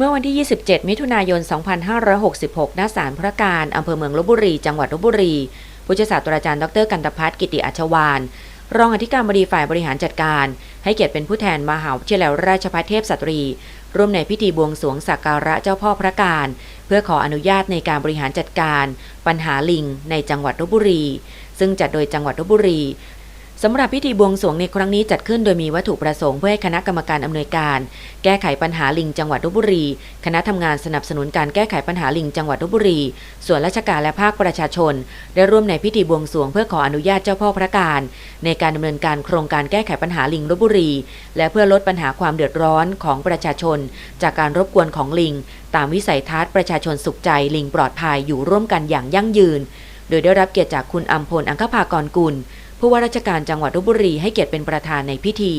เมื่อวันที่ 27 มิถุนายน 2566 ณ ศาลพระการ อำเภอเมืองลบบุรี จังหวัดลบบุรี ผู้ช่วยศาสตราจารย์ ดร กันตพัฒน์กิติอัชวาน รองอธิการบดีฝ่ายบริหารจัดการ ให้เกียรติเป็นผู้แทนมหาวิทยาลัยราชภัฏเทพสตรี ร่วมในพิธีบวงสรวงสักการะเจ้าพ่อพระการ เพื่อขออนุญาตในการบริหารจัดการ ปัญหาลิง ในจังหวัดลบบุรี ซึ่งจัดโดยจังหวัดลบบุรี สำหรับพิธีบวงสรวงในครั้งนี้จัดขึ้นโดยมีวัตถุประสงค์เพื่อให้คณะกรรมการอำนวยการ แก้ไขปัญหาลิงจังหวัดลบบุรี คณะทำงานสนับสนุนการแก้ไขปัญหาลิงจังหวัดลบบุรี ส่วนราชการและภาคประชาชน ได้ร่วมในพิธีบวงสรวงเพื่อขออนุญาตเจ้าพ่อพระการ ในการดำเนินการโครงการแก้ไขปัญหาลิงลบบุรี และเพื่อลดปัญหาความเดือดร้อนของประชาชน จากการรบกวนของลิง ตามวิสัยทัศน์ประชาชนสุขใจลิงปลอดภัยอยู่ร่วมกันอย่างยั่งยืน โดยได้รับเกียรติจากคุณอัมพลอังคภากรกุลผู้ว่าราชการจังหวัดลบบุรีให้เกียรติเป็นประธานในพิธี